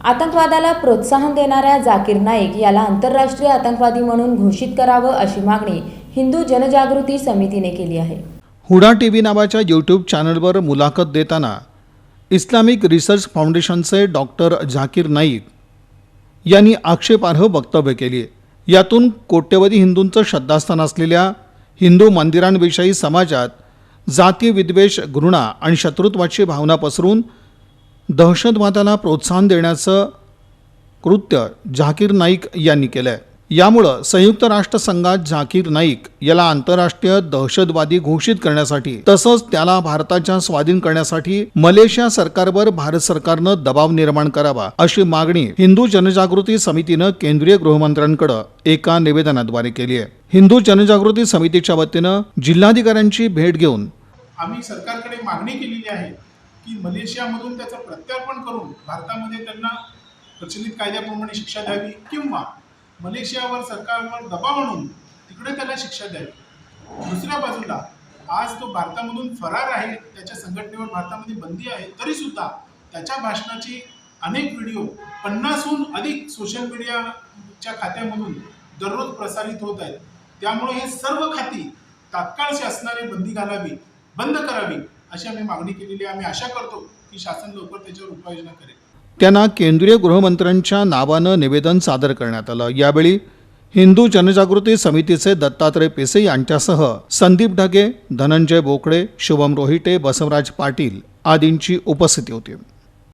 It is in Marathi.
आतंकवादाला प्रोत्साहन देणाऱ्या जाकीर नाईक याला आंतरराष्ट्रीय आतंकवादी म्हणून घोषित करावं अशी मागणी हिंदू जनजागृती समितीने केली आहे. हुडा टी व्ही नावाच्या यूट्यूब चॅनलवर मुलाखत देताना इस्लामिक रिसर्च फाउंडेशनचे डॉक्टर झाकीर नाईक यांनी आक्षेपार्ह वक्तव्य केली. आहे यातून कोट्यवधी हिंदूंचं श्रद्धास्थान असलेल्या हिंदू मंदिरांविषयी समाजात जातीय विद्वेष घृणा आणि शत्रुत्वाची भावना पसरून दहशतवादाला प्रोत्साहन देण्याचं कृत्य झाकीर नाईक यांनी केलं आहे यामुळं संयुक्त राष्ट्रसंघात झाकीर नाईक याला आंतरराष्ट्रीय दहशतवादी घोषित करण्यासाठी तसंच त्याला भारताच्या स्वाधीन करण्यासाठी मलेशिया सरकारवर भारत सरकारनं दबाव निर्माण करावा अशी मागणी हिंदू जनजागृती समितीनं केंद्रीय गृहमंत्र्यांकडे एका निवेदनाद्वारे केली आहे. हिंदू जनजागृती समितीच्या वतीनं जिल्हाधिकाऱ्यांची भेट घेऊन आम्ही सरकारकडे मागणी केलेली आहे की मलेशियामधून त्याचं प्रत्यार्पण करून भारतामध्ये त्यांना प्रचलित कायद्याप्रमाणे शिक्षा द्यावी किंवा मलेशियावर सरकारवर दबाव आणून तिकडे त्याला शिक्षा द्यावी. दुसऱ्या बाजूला आज तो भारतामधून फरार आहे त्याच्या संघटनेवर भारतामध्ये बंदी आहे तरी सुद्धा त्याच्या भाषणाची अनेक व्हिडिओ पन्नासहून अधिक सोशल मीडियाच्या खात्यामधून दररोज प्रसारित होत आहेत. त्यामुळे हे सर्व खाती तात्काळ शासनाने बंदी घालावी बंद करावी. अशी आम्ही मागणी केलेली आहे. आम्ही आशा करतो की शासन लवकर त्याच्यावर उपाययोजना करेल. त्यांना केंद्रीय गृहमंत्र्यांच्या नावानं निवेदन सादर करण्यात आलं. यावेळी हिंदू जनजागृती समितीचे दत्तात्रय पेसे यांच्यासह संदीप ढगे धनंजय बोकडे शुभम रोहिटे बसवराज पाटील आदींची उपस्थिती होती.